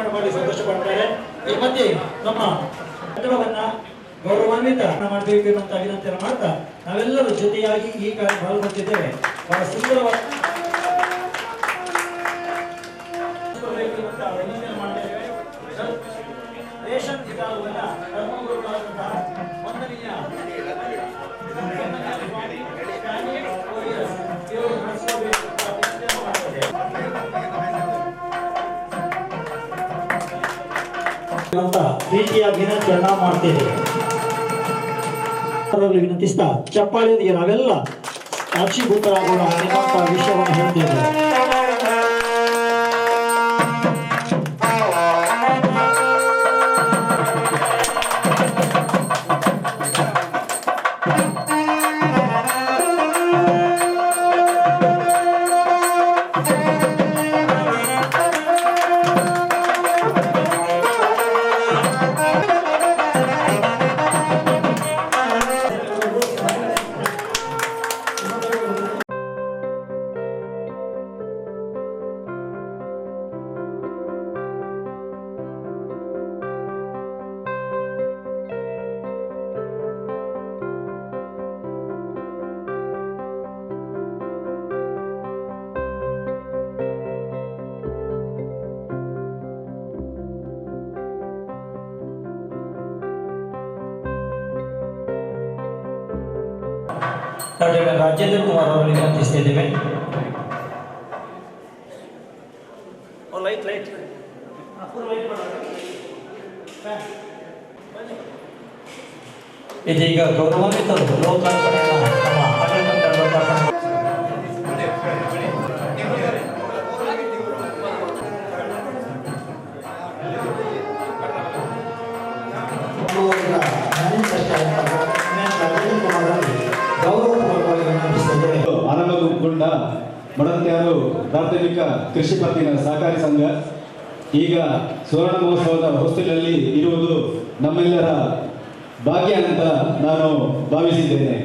ಲೋಕಾರ್ಪಣೆ ಮಾಡಿ ಸಂತೋಷ ಪಡ್ತಾರೆ ಈ ಮಧ್ಯೆ ನಮ್ಮ ಕಟ್ಟಡವನ್ನ ಗೌರವಾನ್ವಿತ ಮಾಡ್ತೀವಿ ಅಂತ ವಿನಂತಿಯನ್ನು ಮಾಡ್ತಾ ನಾವೆಲ್ಲರೂ ಜೊತೆಯಾಗಿ ಈ ಕಾರ್ಯ ಬಹಳ ಸುಂದರವಾದ ಅಂತ ಪ್ರೀತಿಯ ವಿನಂತಿಯನ್ನ ಅವರಲ್ಲಿ ವಿನಂತಿಸ್ತಾ ಚಪ್ಪಾಳಿಯೊಂದಿಗೆ ನಾವೆಲ್ಲ ಸಾಕ್ಷೀಭೂತರಾಗೋಣ ವಿಷಯವನ್ನು ಹೇಳ್ತೇವೆ. ಡಾಕ್ಟರ್ ರಾಜೇಂದ್ರ ಕುಮಾರ್ ಅವರಲ್ಲಿ ವಿನಂತಿಸ್ತಾ ಇದ್ದೇವೆ ಲೈಟ್ ಲೈಟ್ ಇದೀಗ ಗೌರವಾನ್ವಿತರು ಲೋಕಾರ್ಪಣೆಯ ಪ್ರಾಥಮಿಕ ಕೃಷಿ ಪತ್ತಿನ ಸಹಕಾರಿ ಸಂಘ. ಈಗ ಸುವರ್ಣ ಮಹೋತ್ಸವದ ಹೊಸ್ತಿಲಲ್ಲಿ ಇರುವುದು ನಮ್ಮೆಲ್ಲರ ಭಾಗ್ಯ ಅಂತ ನಾನು ಭಾವಿಸಿದ್ದೇನೆ.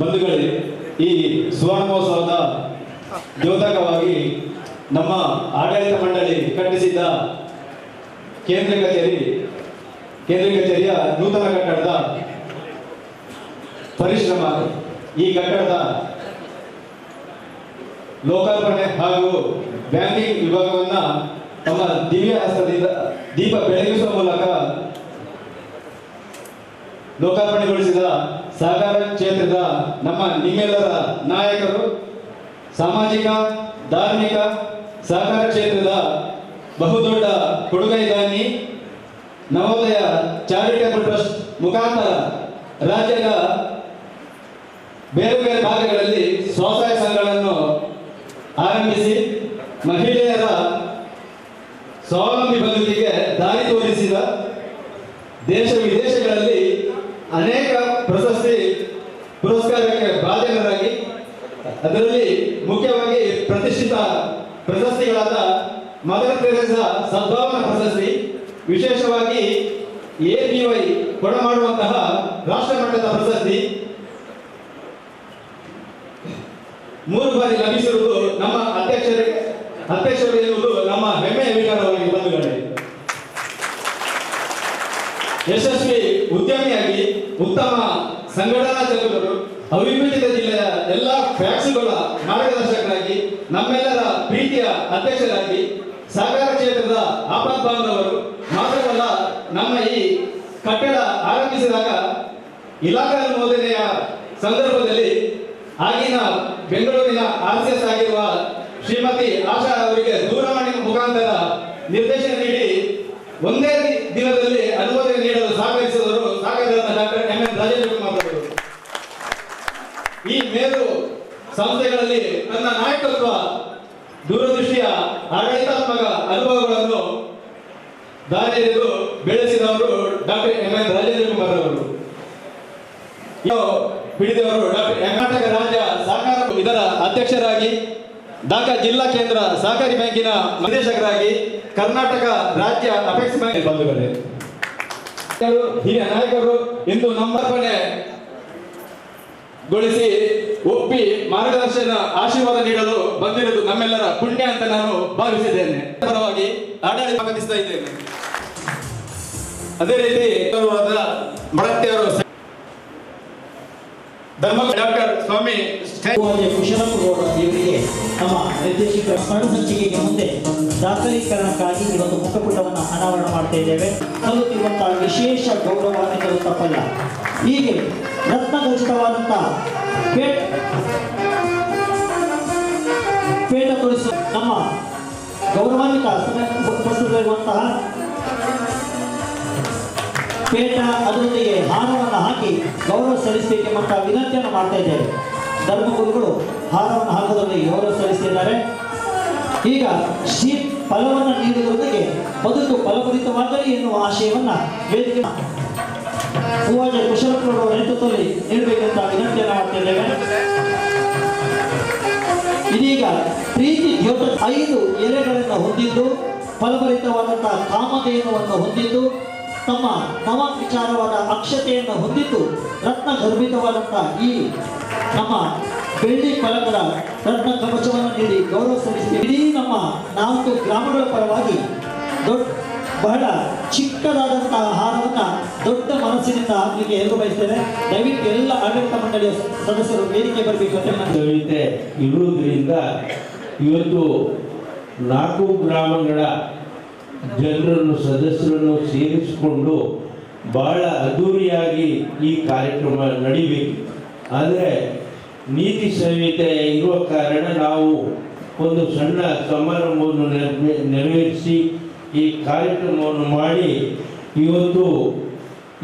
ಬಂಧುಗಳೇ, ಈ ಸುವರ್ಣ ಮಹೋತ್ಸವದ ದ್ಯೋತಕವಾಗಿ ನಮ್ಮ ಆಡಳಿತ ಮಂಡಳಿ ಕಟ್ಟಿಸಿದ್ದ ಕೇಂದ್ರ ಕಚೇರಿ, ಕೇಂದ್ರ ಕಚೇರಿಯ ನೂತನ ಕಟ್ಟಡದ ಪರಿಶ್ರಮ ಈ ಕಟ್ಟಡದ ಲೋಕಾರ್ಪಣೆ ಹಾಗೂ ಬ್ಯಾಂಕಿಂಗ್ ವಿಭಾಗವನ್ನ ತಮ್ಮ ದಿವ್ಯ ಹಸ್ತದಿಂದ ದೀಪ ಬೆಳಗಿಸುವ ಮೂಲಕ ಲೋಕಾರ್ಪಣೆಗೊಳಿಸಿದ ಸಹಕಾರ ಕ್ಷೇತ್ರದ ನಮ್ಮ ನಿಮ್ಮೆಲ್ಲರ ನಾಯಕರು, ಸಾಮಾಜಿಕ, ಧಾರ್ಮಿಕ ಸಹಕಾರ ಕ್ಷೇತ್ರದ ಬಹುದೊಡ್ಡ ಕೊಡುಗೈದಾನಿ ನವೋದಯ ಚಾರಿಟೇಬಲ್ ಟ್ರಸ್ಟ್ ಮುಖಾಂತರ ರಾಜ್ಯದ ಬೇರೆ ಬೇರೆ ಭಾಗಗಳಲ್ಲಿ ಸ್ವಸಹಾಯ ಆರಂಭಿಸಿ ಮಹಿಳೆಯರ ಸ್ವಾವಲಂಬಿ ಬದುಕಿಗೆ ದಾರಿ ತೋರಿಸಿದ ದೇಶ ವಿದೇಶಗಳಲ್ಲಿ ಅನೇಕ ಪ್ರಶಸ್ತಿ ಪುರಸ್ಕಾರಕ್ಕೆ ಭಾಜನರಾಗಿ, ಅದರಲ್ಲಿ ಮುಖ್ಯವಾಗಿ ಪ್ರತಿಷ್ಠಿತ ಪ್ರಶಸ್ತಿಗಳಾದ ಮದರ್ ತೆರೆಸಾ ಸದ್ಭಾವನಾ ಪ್ರಶಸ್ತಿ, ವಿಶೇಷವಾಗಿ ಎ ಬಿ ವೈ ಕೊಡಮಾಡುವಂತಹ ರಾಷ್ಟ್ರಮಟ್ಟದ ಪ್ರಶಸ್ತಿ ಮೂರು ಬಾರಿ ಲಭಿಸಿರುವುದು ನಮ್ಮ ಅಧ್ಯಕ್ಷರೇ, ಅಧ್ಯಕ್ಷರು ಎನ್ನುವುದು ನಮ್ಮ ಹೆಮ್ಮೆಯ ವಿಚಾರವಾಗಿ ಬಂಧುಗಳೇ ಯಶಸ್ವಿ ಉದ್ಯಮಿಯಾಗಿ ಉತ್ತಮ ಸಂಘಟನಾ ಚಾಲಕರು ಅವಿಭಜಿತ ಜಿಲ್ಲೆಯ ಎಲ್ಲ ಫ್ಯಾಕ್ಸ್ಗಳ ಮಾರ್ಗದರ್ಶಕರಾಗಿ, ನಮ್ಮೆಲ್ಲರ ಪ್ರೀತಿಯ ಅಧ್ಯಕ್ಷರಾಗಿ, ಸಹಕಾರ ಕ್ಷೇತ್ರದ ಆಪತ್ ಬಾಂಧವರು ಮಾತ್ರವಲ್ಲ ನಮ್ಮ ಈ ಕಟ್ಟಡ ಆರಂಭಿಸಿದಾಗ ಇಲಾಖಾ ಅನುಮೋದನೆಯ ಸಂದರ್ಭದಲ್ಲಿ ಆಗಿನ ಬೆಂಗಳೂರಿನ ಆರ್ ಸಿ ಎಸ್ ಆಗಿರುವ ಶ್ರೀಮತಿ ಆಶಾ ಅವರಿಗೆ ದೂರವಾಣಿ ಮುಖಾಂತರ ನಿರ್ದೇಶನ ನೀಡಿ ಒಂದೇ ದಿನದಲ್ಲಿ ಅನುಮೋದನೆ ನೀಡಲು ಸಹಕರಿಸಿದವರು ಸಹಕಾರದ ಡಾಕ್ಟರ್ ಎಂ ರಾಜೇಂದ್ರ ಈ ಮೇರು ಸಂಸ್ಥೆಗಳಲ್ಲಿ ತನ್ನ ನಾಯಕತ್ವ, ದೂರದೃಷ್ಟಿಯ ಆಡಳಿತಾತ್ಮಕ ಅನುಭವಗಳನ್ನು ದಾರಿಯೆರೆದು ಬೆಳೆಸಿದವರು doctor M N Rajendra Kumar ಅವರು ಹಿಡಿದವರು ಡಾಕ್ಟರ್ ಇದರ ಅಧ್ಯಕ್ಷರಾಗಿ ಢಾಕಾ ಜಿಲ್ಲಾ ಕೇಂದ್ರ ಸಹಕಾರಿ ಬ್ಯಾಂಕಿನ ನಿರ್ದೇಶಕರಾಗಿ ಕರ್ನಾಟಕ ರಾಜ್ಯ ಅಪೆಕ್ಸ್ ಬ್ಯಾಂಕ್ ಬಂಧುಗಳೇ. ಹಿರಿಯ ನಾಯಕರು ಇಂದು ನಮ್ಮರ್ಪಣೆ ಗೊಳಿಸಿ ಒಪ್ಪಿ ಮಾರ್ಗದರ್ಶನ ಆಶೀರ್ವಾದ ನೀಡಲು ಬಂದಿರುವುದು ನಮ್ಮೆಲ್ಲರ ಪುಣ್ಯ ಅಂತ ನಾನು ಭಾವಿಸಿದ್ದೇನೆ. ಪರವಾಗಿ ಆಡಳಿತ ಸ್ವಾಗತಿಸ್ತಾ ಇದ್ದೇನೆ. ಅದೇ ರೀತಿ ಮಡತ್ತೆಯವರು ಧರ್ಮ ಡಾಕ್ಟರ್ ಸ್ವಾಮಿ ಕುಶಲಪ್ಪಗೌಡ ಇವರಿಗೆ ನಮ್ಮ ನಿರ್ದೇಶಕರ ಸ್ಮರಣ ಸಂಚಿಕೆಗೆ ಮುಂದೆ ದಾಖಲೀಕರಣಕ್ಕಾಗಿ ಒಂದು ಮುಖಪುಟವನ್ನು ಅನಾವರಣ ಮಾಡ್ತಾ ಇದ್ದೇವೆ ಸಲ್ಲುತ್ತಿರುವಂತಹ ವಿಶೇಷ ಗೌರವಾನ್ವಿತರು ತಪ್ಪಲ್ಲ ಹೀಗೆ ರತ್ನಖಚಿತವಾದಂತಹ ಪೇಟ ಪೇಟ ತೊಡಿಸು ನಮ್ಮ ಗೌರವಾನ್ವಿತ ಉಪಸ್ಥಿತರಿರುವಂತಹ ಪೇಟ ಅದರೊಂದಿಗೆ ಹಾರವನ್ನು ಹಾಕಿ ಗೌರವ ಸಲ್ಲಿಸಬೇಕೆಂಬಂತಹ ವಿನಂತಿಯನ್ನು ಮಾಡ್ತಾ ಇದ್ದೇವೆ. ಧರ್ಮಗುರುಗಳು ಹಾರವನ್ನು ಹಾಕೋದ್ರಲ್ಲಿ ಗೌರವ ಸಲ್ಲಿಸಿದ್ದಾರೆ ಈಗ ಶ್ರೀ ಫಲವನ್ನು ನೀಡುವುದರೊಂದಿಗೆ ಬದುಕು ಫಲಭರಿತವಾಗಲಿ ಎನ್ನುವ ಆಶಯವನ್ನ ವೇದಿಕೆ ಹೂವಾಜ ಕುಶಲಪ್ಪನವರ ನೇತೃತ್ವದಲ್ಲಿ ನೀಡಬೇಕಂತ ವಿನಂತಿಯನ್ನು ಮಾಡ್ತಿದ್ದೇವೆ ಇದೀಗ ಪ್ರೀತಿ ದ್ಯೋತ ಐದು ಎಲೆಗಳನ್ನು ಹೊಂದಿದ್ದು ಫಲಭರಿತವಾದಂತಹ ಕಾಮಧೇನವನ್ನು ಹೊಂದಿದ್ದು, ತಮ್ಮ ನವ ವಿಚಾರವಾದ ಅಕ್ಷತೆಯನ್ನು ಹೊಂದಿದ್ದು ರತ್ನ ಗರ್ಭಿತವಾದಂತಹ ಈ ನಮ್ಮ ಬೆಳ್ಳಿ ಫಲಕದ ರತ್ನ ಕವಚವನ್ನು ನೀಡಿ ಗೌರವ ಸಲ್ಲಿಸಿ ಇಡೀ ನಮ್ಮ ನಾಲ್ಕು ಗ್ರಾಮಗಳ ಪರವಾಗಿ ದೊಡ್ಡ, ಬಹಳ ಚಿಕ್ಕದಾದಂತಹ ಆಹಾರವನ್ನು ದೊಡ್ಡ ಮನಸ್ಸಿನಿಂದ ಹಾಕಲಿಕ್ಕೆ ಎಲ್ಲರೂ ಬಯಸ್ತೇನೆ ದಯವಿಟ್ಟು ಎಲ್ಲ ಆಡಳಿತ ಮಂಡಳಿಯ ಸದಸ್ಯರು ವೇದಿಕೆ ಬರಬೇಕು ಅಂತ ಸವಿತೆ ಇರುವುದರಿಂದ ಇವತ್ತು ನಾಲ್ಕು ಗ್ರಾಮಗಳ ಜನರನ್ನು, ಸದಸ್ಯರನ್ನು ಸೇರಿಸಿಕೊಂಡು ಬಹಳ ಅದ್ದೂರಿಯಾಗಿ ಈ ಕಾರ್ಯಕ್ರಮ ನಡಿಬೇಕು. ಆದರೆ ನೀತಿ ಸಂಹಿತೆ ಇರುವ ಕಾರಣ ನಾವು ಒಂದು ಸಣ್ಣ ಸಮಾರಂಭವನ್ನು ನೆರವೇ- ನೆರವೇರಿಸಿ ಈ ಕಾರ್ಯಕ್ರಮವನ್ನು ಮಾಡಿ ಇವತ್ತು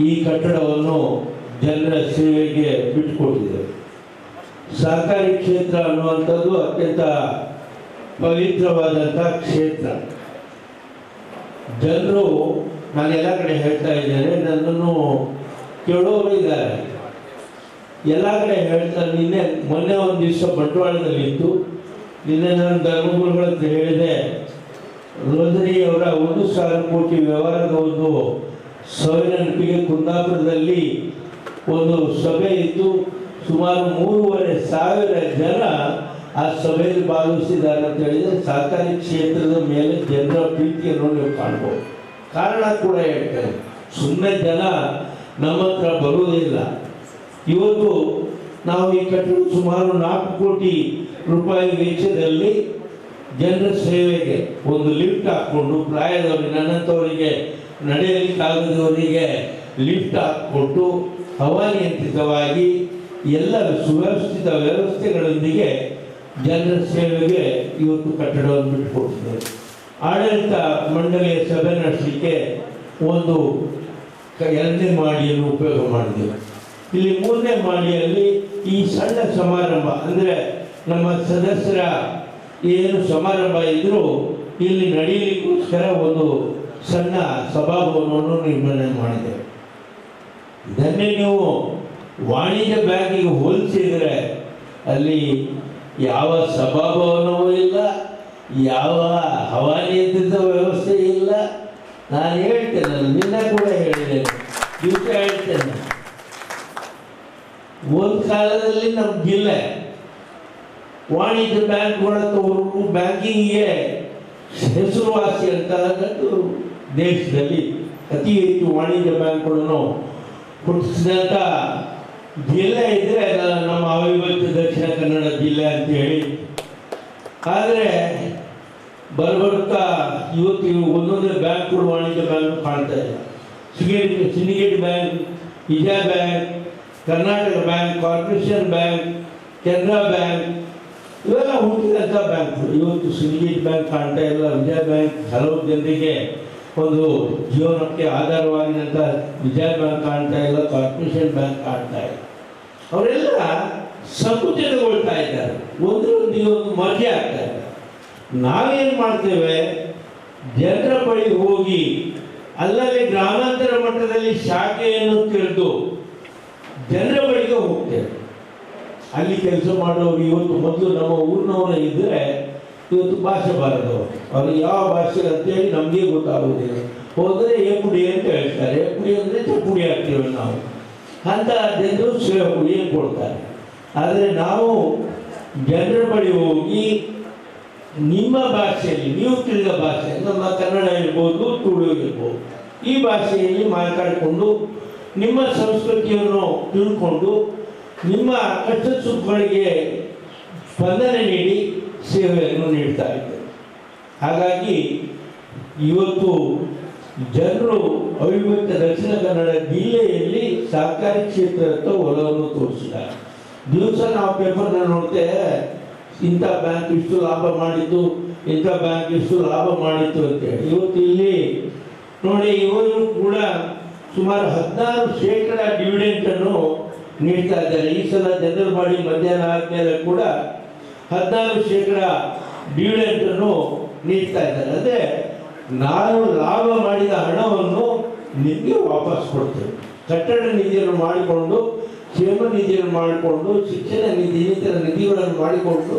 ಈ ಕಟ್ಟಡವನ್ನು ಜನರ ಸೇವೆಗೆ ಬಿಟ್ಟುಕೊಟ್ಟಿದ್ದೇವೆ. ಸಹಕಾರಿ ಕ್ಷೇತ್ರ ಅನ್ನುವಂಥದ್ದು ಅತ್ಯಂತ ಪವಿತ್ರವಾದಂಥ ಕ್ಷೇತ್ರ. ಜನರು ನಾನು ಎಲ್ಲ ಕಡೆ ಹೇಳ್ತಾ ಇದ್ದೇನೆ, ನನ್ನನ್ನು ಕೇಳೋರು ಇದ್ದಾರೆ. ಎಲ್ಲ ಕಡೆ ಹೇಳ್ತಾ ನಿನ್ನೆ ಮೊನ್ನೆ ಒಂದು ದಿವಸ ಬಂಟ್ವಾಳದಲ್ಲಿತ್ತು ನಿನ್ನೆ ನಾನು ಧರ್ಮಗುರುಗಳ ಹತ್ರ ಹೇಳಿದೆ ಅವರ ಒಂದು ಸಾವಿರ ಕೋಟಿ ವ್ಯವಹಾರದ ಒಂದು ಸಭೆ ನೆನಪಿಗೆ ಕುಂದಾಪುರದಲ್ಲಿ ಒಂದು ಸಭೆ ಇತ್ತು. ಸುಮಾರು ಮೂರುವರೆ ಸಾವಿರ ಜನ ಆ ಸಭೆಯಲ್ಲಿ ಭಾಗವಹಿಸಿದ್ದಾರೆ ಅಂತ ಹೇಳಿದರೆ ಸರ್ಕಾರಿ ಕ್ಷೇತ್ರದ ಮೇಲೆ ಜನರ ಪ್ರೀತಿಯನ್ನು ನೀವು ಕಾಣ್ಬೋದು. ಕಾರಣ ಕೂಡ ಹೇಳ್ತಾರೆ ಸುಮ್ಮನೆ ಜನ ನಮ್ಮ ಹತ್ರ ಬರುವುದಿಲ್ಲ. ಇವತ್ತು ನಾವು ಈ ಕಟ್ಟಡ ಸುಮಾರು ನಾಲ್ಕು ಕೋಟಿ ರೂಪಾಯಿ ವೆಚ್ಚದಲ್ಲಿ ಜನರ ಸೇವೆಗೆ ಒಂದು ಲಿಫ್ಟ್ ಹಾಕ್ಕೊಂಡು ಪ್ರಾಯದವರಿಗೆ ನನ್ನಂಥವರಿಗೆ ನಡೆಯಲಿಕ್ಕಾಗದವರಿಗೆ ಲಿಫ್ಟ್ ಹಾಕ್ಕೊಟ್ಟು ಹವಾನಿಯಂತ್ರಿತವಾಗಿ ಎಲ್ಲ ಸುವ್ಯವಸ್ಥಿತ ವ್ಯವಸ್ಥೆಗಳೊಂದಿಗೆ ಜನರ ಸೇವೆಗೆ ಇವತ್ತು ಕಟ್ಟಡವನ್ನು ಬಿಟ್ಟುಕೊಟ್ಟಿದ್ದೇವೆ. ಆಡಳಿತ ಮಂಡಳಿಯ ಸಭೆ ನಡೆಸಲಿಕ್ಕೆ ಒಂದು ಎರಡನೇ ಮಾಡಿಯನ್ನು ಉಪಯೋಗ ಮಾಡಿದ್ದೇವೆ. ಇಲ್ಲಿ ಮೂರನೇ ಮಾಡಿಯಲ್ಲಿ ಈ ಸಣ್ಣ ಸಮಾರಂಭ, ಅಂದರೆ ನಮ್ಮ ಸದಸ್ಯರ ಏನು ಸಮಾರಂಭ ಇದ್ದರೂ ಇಲ್ಲಿ ನಡೆಯಲಿಕ್ಕೋಸ್ಕರ ಒಂದು ಸಣ್ಣ ಸಭಾಭವನವನ್ನು ನಿರ್ಮಾಣ ಮಾಡಿದೆ. ಇದನ್ನೇ ನೀವು ವಾಣಿಜ್ಯ ಬ್ಯಾಂಕಿಗೆ ಹೋಲಿಸಿದರೆ ಅಲ್ಲಿ ಯಾವ ಸಭಾಭವನವೂ ಇಲ್ಲ, ಯಾವ ಹವಾನಿಯಂತ್ರಿತ ವ್ಯವಸ್ಥೆ ಇಲ್ಲ. ನಾನು ಹೇಳ್ತೇನೆ ನಿನ್ನ ಕೂಡ ಹೇಳಿದ್ದೇನೆ. ದಿವಸ ಹೇಳ್ತೇನೆ. ಒಂದು ಕಾಲದಲ್ಲಿ ನಮ್ಮ ಜಿಲ್ಲೆ ವಾಣಿಜ್ಯ ಬ್ಯಾಂಕ್ಗಳ ತವರು ಬ್ಯಾಂಕಿಂಗ್ಗೆ ಹೆಸರುವಾಸಿ ಅಂತ ದೇಶದಲ್ಲಿ ಅತಿ ಹೆಚ್ಚು ವಾಣಿಜ್ಯ ಬ್ಯಾಂಕ್ಗಳನ್ನು ಹುಟ್ಟಿಸಿದಂಥ ಜಿಲ್ಲೆ ಇದ್ದರೆ ನಮ್ಮ ಅವಿಭಕ್ತ ದಕ್ಷಿಣ ಕನ್ನಡ ಜಿಲ್ಲೆ ಅಂತ ಹೇಳಿ. ಆದರೆ ಬರ್ಬರ್ತಾ ಇವತ್ತು ಇವು ಒಂದೊಂದೇ ಬ್ಯಾಂಕ್ಗಳು ವಾಣಿಜ್ಯ ಬ್ಯಾಂಕ್ ಕಾಣ್ತಾ ಸಿಗೇಟ್ Syndicate bank, Vijaya bank Karnataka bank Corporation bank, Canara bank, ಇವೆಲ್ಲ ಹುಟ್ಟಿದಂಥ ಬ್ಯಾಂಕ್. ಇವತ್ತು ಸಿಂಡಿಕೇಟ್ ಬ್ಯಾಂಕ್ ಕಾಣ್ತಾ ಇಲ್ಲ. ವಿಜಯ ಬ್ಯಾಂಕ್ ಹಲವು ಜನರಿಗೆ ಒಂದು ಜೀವನಕ್ಕೆ ಆಧಾರವಾಗಿದಂಥ ವಿಜಯ ಬ್ಯಾಂಕ್ ಕಾಣ್ತಾ ಇಲ್ಲ ಕಾರ್ಪೊರೇಷನ್ ಬ್ಯಾಂಕ್ ಕಾಣ್ತಾ ಇಲ್ಲ. ಅವರೆಲ್ಲ ಸಂಕುಚಿತಗೊಳ್ತಾ ಇದ್ದಾರೆ. ಒಂದರೊಂದು ಒಂದು ಮಧ್ಯ ಆಗ್ತಾ ಇದೆ. ನಾವೇನು ಮಾಡ್ತೇವೆ? ಜನರ ಬಳಿ ಹೋಗಿ ಅಲ್ಲಲ್ಲಿ ಗ್ರಾಮಾಂತರ ಮಟ್ಟದಲ್ಲಿ ಶಾಖೆಯನ್ನು ತಿಳಿದು ಜನರ ಬಳಿಗೆ ಹೋಗ್ತೇವೆ ಅಲ್ಲಿ ಕೆಲಸ ಮಾಡೋರು ಇವತ್ತು ಮೊದಲು ನಮ್ಮ ಊರಿನವರೇ ಇದ್ದರೆ ಇವತ್ತು ಭಾಷೆ ಬಾರದವರು. ಅವ್ರಿಗೆ ಯಾವ ಭಾಷೆ ಅಂತೇಳಿ ನಮಗೆ ಗೊತ್ತಾಗುವುದಿಲ್ಲ. ಹೋದರೆ ಎಪ್ಪುಡಿ ಅಂತ ಹೇಳ್ತಾರೆ. ಎಪ್ಪುಡಿ ಅಂದರೆ ಚಪ್ಪುಡಿ ಹಾಕ್ತೇವೆ ನಾವು. ಅಂತ ಜನರು ಸೇವೆ ಏನು ಕೊಡ್ತಾರೆ. ಆದರೆ ನಾವು ಜನರ ಬಳಿ ಹೋಗಿ ನಿಮ್ಮ ಭಾಷೆಯಲ್ಲಿ ನೀವು ತಿಳಿದ ಭಾಷೆ ನಮ್ಮ ಕನ್ನಡ ಇರ್ಬೋದು ತುಳು ಇರ್ಬೋದು ಈ ಭಾಷೆಯಲ್ಲಿ ಮಾತಾಡಿಕೊಂಡು ನಿಮ್ಮ ಸಂಸ್ಕೃತಿಯನ್ನು ತಿಳ್ಕೊಂಡು ನಿಮ್ಮ ಕಷ್ಟ ಸುಖಗಳಿಗೆ ಸ್ಪಂದನೆ ನೀಡಿ ಸೇವೆಯನ್ನು ನೀಡ್ತಾ ಇದ್ದಾರೆ ಹಾಗಾಗಿ ಇವತ್ತು ಜನರು ಅವಿಭಕ್ತ ದಕ್ಷಿಣ ಕನ್ನಡ ಜಿಲ್ಲೆಯಲ್ಲಿ ಸಹಕಾರಿ ಕ್ಷೇತ್ರದತ್ತ ಒಲವನ್ನು ತೋರಿಸಿದ್ದಾರೆ. ದಿವಸ ನಾವು ಪೇಪರ್ನ ನೋಡ್ತೇವೆ ಇಂಥ ಬ್ಯಾಂಕ್ ಇಷ್ಟು ಲಾಭ ಮಾಡಿದ್ದು, ಇಂಥ ಬ್ಯಾಂಕ್ ಇಷ್ಟು ಲಾಭ ಮಾಡಿತು ಅಂತೇಳಿ. ಇವತ್ತು ಇಲ್ಲಿ ನೋಡಿ ಇವರು ಕೂಡ ಸುಮಾರು ಹದಿನಾರು ಶೇಕಡ ಡಿವಿಡೆಂಟನ್ನು ನೀಡ್ತಾ ಇದ್ದಾರೆ. ಈ ಸಲ ಜನರಲ್ ಮಧ್ಯಾಹ್ನ ಆದ್ಮೇಲೆ ಕೂಡ ಹದಿನಾರು ಶೇಕಡ ಡಿವಿಡೆಂಟನ್ನು ನೀಡ್ತಾ ಇದ್ದಾರೆ. ಅಂದ್ರೆ ನಾನು ಲಾಭ ಮಾಡಿದ ಹಣವನ್ನು ನಿಮಗೆ ವಾಪಸ್ ಕೊಡ್ತೇವೆ ಕಟ್ಟಡ ನಿಧಿಯನ್ನು ಮಾಡಿಕೊಂಡು, ಕ್ಷೇಮ ನಿಧಿಯನ್ನು ಮಾಡಿಕೊಂಡು, ಶಿಕ್ಷಣ ನಿಧಿ ಇನ್ನಿತರ ನಿಧಿಗಳನ್ನು ಮಾಡಿಕೊಂಡು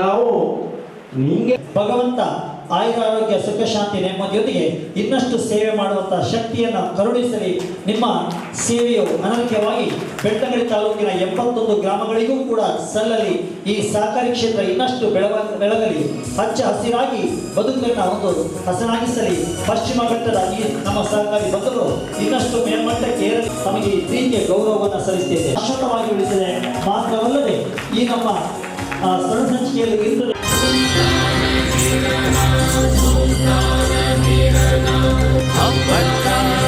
ನಾವು ನಿಮಗೆ ಭಗವಂತ ಆಯುರಾರೋಗ್ಯ ಸುಖ ಶಾಂತಿ ನೆಮ್ಮದಿಯೊಂದಿಗೆ ಇನ್ನಷ್ಟು ಸೇವೆ ಮಾಡುವಂತಹ ಶಕ್ತಿಯನ್ನು ಕರುಣಿಸಲಿ. ನಿಮ್ಮ ಸೇವೆಯು ಅನಗತ್ಯವಾಗಿ ಬೆಳ್ತಂಗಡಿ ತಾಲೂಕಿನ ಎಪ್ಪತ್ತೊಂದು ಗ್ರಾಮಗಳಿಗೂ ಕೂಡ ಸಲ್ಲಲಿ. ಈ ಸಹಕಾರಿ ಕ್ಷೇತ್ರ ಇನ್ನಷ್ಟು ಬೆಳವ, ಬೆಳಗಲಿ. ಹಚ್ಚ ಹಸಿರಾಗಿ ಬದುಕನ್ನು ಒಂದು ಹಸನಾಗಿಸಲಿ. ಪಶ್ಚಿಮ ಘಟ್ಟದ ಈ ನಮ್ಮ ಸಹಕಾರಿ ಬಂಧುಗಳು ಇನ್ನಷ್ಟು ಮೇಲ್ಮಟ್ಟಕ್ಕೆ ಏರಲಿ. ನಮಗೆ ಈ ಪ್ರೀತಿಯ ಗೌರವವನ್ನು ಸಲ್ಲಿಸುತ್ತೇವೆ ಶಾಶ್ವತವಾಗಿ ಉಳಿಸಿದೆ ಮಾತ್ರವಲ್ಲದೆ ಈ ನಮ್ಮ ಸಂಚಿಕೆಯಲ್ಲಿ ಇಂದು अपना